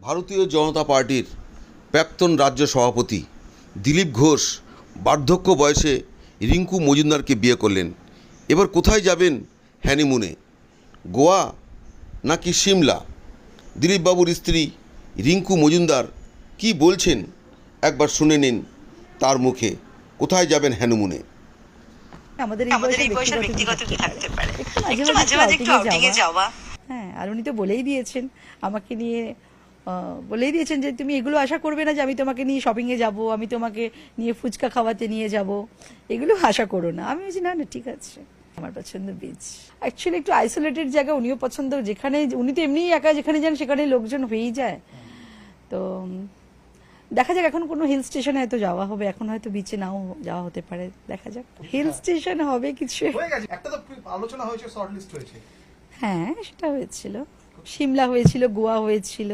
ভারতীয় জনতা পার্টির প্রাক্তন রাজ্য সভাপতি দিলীপ ঘোষ বার্ধক্য বয়সে রিঙ্কু মজুমদারকে বিয়ে করলেন। এবার কোথায় যাবেন হ্যানিমুনে গোয়া নাকি সিমলা? দিলীপবাবুর স্ত্রী রিঙ্কু মজুমদার কি বলছেন? একবার শুনে নিন তার মুখে। কোথায় যাবেন হ্যানিমুনে আমাদের এই বয়সে ব্যক্তিগত কি থাকতে পারে? একটু মাঝে মাঝে একটু আউটিং এ যাওয়া। হ্যাঁ আর উনি তো বলেই দিয়েছেন আমাকে নিয়ে বলেই দিয়েছেন যে তুমি এগুলো আশা করবে না যে আমি তোমাকে নিয়ে শপিংয়ে এ যাব আমি তোমাকে নিয়ে ফুচকা খাওয়াতে নিয়ে যাব। এগুলো আশা করো না। আমি বলছি না না ঠিক আছে। আমার পছন্দ বিচ অ্যাকচুয়ালি একটু আইসোলেটেড জায়গা উনিও পছন্দ। যেখানে উনি তো এমনিই একা যেখানে যান সেখানে লোকজন হয়েই যায়। তো দেখা যাক এখন কোনো হিল স্টেশনে হয়তো যাওয়া হবে। এখন হয়তো বিচে নাও যাওয়া হতে পারে। দেখা যাক। হিল স্টেশন হবে কিছু। হয়ে গেছে। একটা তো আলোচনা হয়েছে শর্ট লিস্ট হয়েছে। হ্যাঁ সেটা হয়েছিল। সিমলা হয়েছিল গোয়া হয়েছিল।